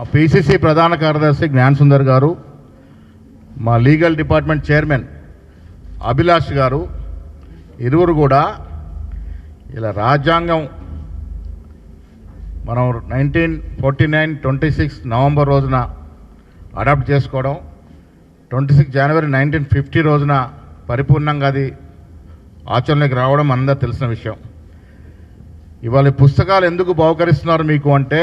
మా పిసిసి ప్రధాన కార్యదర్శి జ్ఞాన్ సుందర్ గారు మా లీగల్ డిపార్ట్మెంట్ చైర్మన్ అభిలాష్ గారు ఇరువురు కూడా ఇలా రాజ్యాంగం మనం nineteen forty nine twenty six November రోజున అడాప్ట్ చేసుకోవడం ట్వంటీ సిక్స్ జనవరి నైన్టీన్ ఫిఫ్టీ రోజున పరిపూర్ణంగా అది ఆచరణలోకి రావడం అందరూ తెలిసిన విషయం. ఇవాళ పుస్తకాలు ఎందుకు బహుకరిస్తున్నారు మీకు అంటే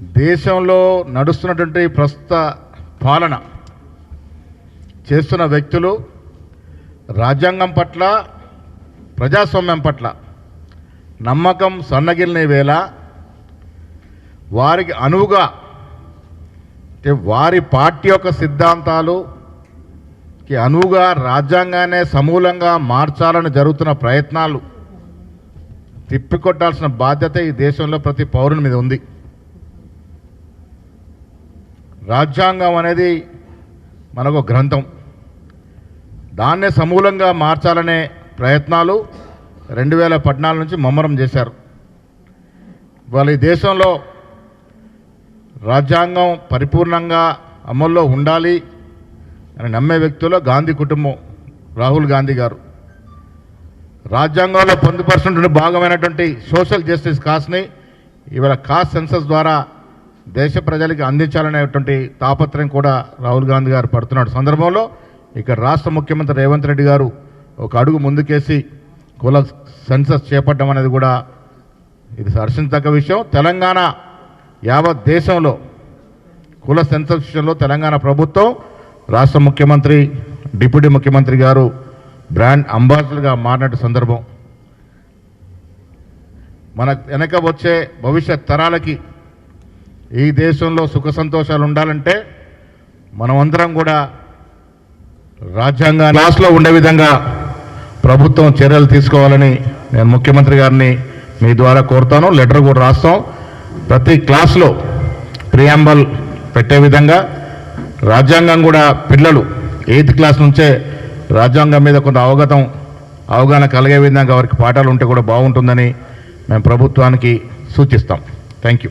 దేశంలో నడుస్తున్నటువంటి ప్రస్తుత పాలన చేస్తున్న వ్యక్తులు రాజ్యాంగం పట్ల ప్రజాస్వామ్యం పట్ల నమ్మకం సన్నగిలిన వేళ వారికి అనువుగా వారి పార్టీ యొక్క సిద్ధాంతాలుకి అనువుగా రాజ్యాంగాన్ని సమూలంగా మార్చాలని జరుగుతున్న ప్రయత్నాలు తిప్పికొట్టాల్సిన బాధ్యత ఈ దేశంలో ప్రతి పౌరుని మీద ఉంది. రాజ్యాంగం అనేది మనకు గ్రంథం. దాన్నే సమూలంగా మార్చాలనే ప్రయత్నాలు రెండు వేల పద్నాలుగు నుంచి ముమ్మరం చేశారు. ఇవాళ ఈ దేశంలో రాజ్యాంగం పరిపూర్ణంగా అమల్లో ఉండాలి అని నమ్మే వ్యక్తుల్లో గాంధీ కుటుంబం రాహుల్ గాంధీ గారు. రాజ్యాంగంలో పొందుపరిచినటువంటి భాగమైనటువంటి సోషల్ జస్టిస్ కాస్ని ఇవాళ కాస్ట్ సెన్సస్ ద్వారా దేశ ప్రజలకి అందించాలనేటువంటి తాపత్రయం కూడా రాహుల్ గాంధీ గారు పడుతున్నాడు. సందర్భంలో ఇక్కడ రాష్ట్ర ముఖ్యమంత్రి రేవంత్ రెడ్డి గారు ఒక అడుగు ముందుకేసి కుల సెన్సస్ చేపట్టడం అనేది కూడా ఇది హర్షించదగ్గ విషయం. తెలంగాణ యావత్ దేశంలో కుల సెన్సస్ విషయంలో తెలంగాణ ప్రభుత్వం రాష్ట్ర ముఖ్యమంత్రి డిప్యూటీ ముఖ్యమంత్రి గారు బ్రాండ్ అంబాసిడర్గా మారినట్టు సందర్భం. మన వెనక వచ్చే భవిష్యత్ తరాలకి ఈ దేశంలో సుఖ సంతోషాలు ఉండాలంటే మనమందరం కూడా రాజ్యాంగ క్లాస్లో ఉండే విధంగా ప్రభుత్వం చర్యలు తీసుకోవాలని నేను ముఖ్యమంత్రి గారిని మీ ద్వారా కోరుతాను. లెటర్ కూడా రాస్తాం. ప్రతి క్లాస్లో ప్రియాంబల్ పెట్టే విధంగా రాజ్యాంగం కూడా పిల్లలు ఎయిత్ క్లాస్ నుంచే రాజ్యాంగం మీద కొంత అవగతం అవగాహన కలిగే విధంగా వారికి పాఠాలు ఉంటే కూడా బాగుంటుందని మేము ప్రభుత్వానికి సూచిస్తాం. Thank you.